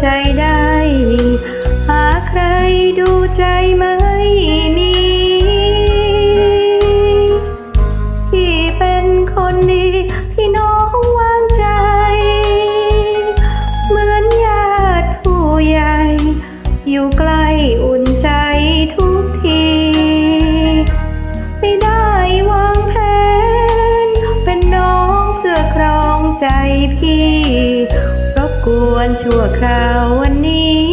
ใจได้ หาใครดูใจไม่มีที่เป็นคนดีที่น้องวางใจ เหมือนญาติผู้ใหญ่ อยู่ใกล้ วนชั่วคราววันนี้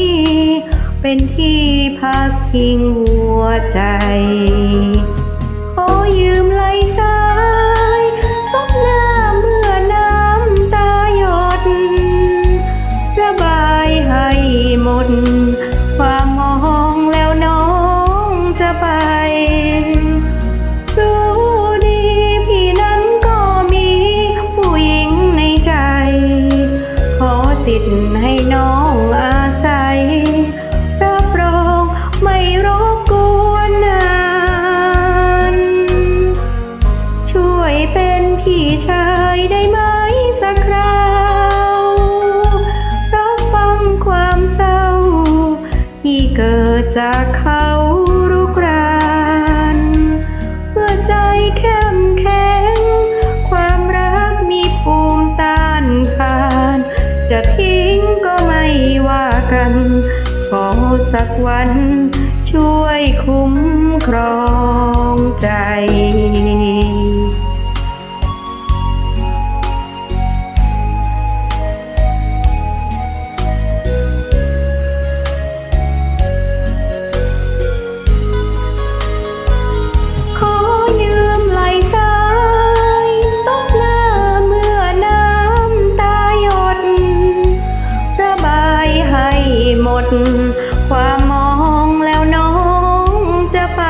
เป็นที่พักพิงหัวใจ ขอยืมไหลสายซบหน้าเมื่อน้ำตาหยดระบายให้หมด ความมองแล้วน้องจะไป จากเขารุกรานเมื่อใจเข้มแข็ง ความรักมีภูมิต้านทาน จะทิ้งก็ไม่ว่ากัน ขอสักวันช่วยคุ้มครองใจ ความมองแล้วน้องจะไป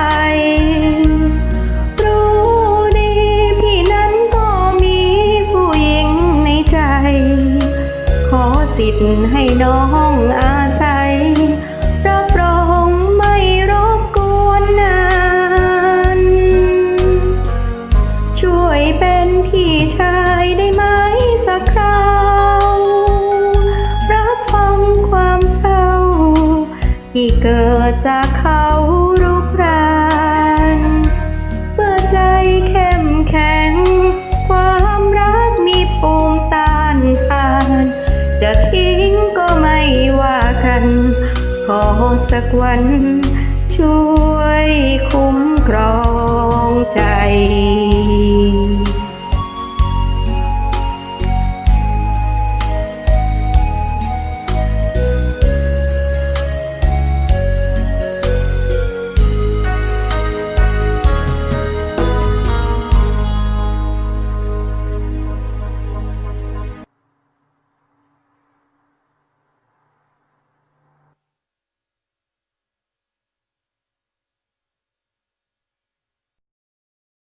รู้ดีพี่นั้นก็มีผู้หญิงในใจ ขอสิทธิ์ให้น้องอาศ สักวัน ช่วยคุ้มครองใจ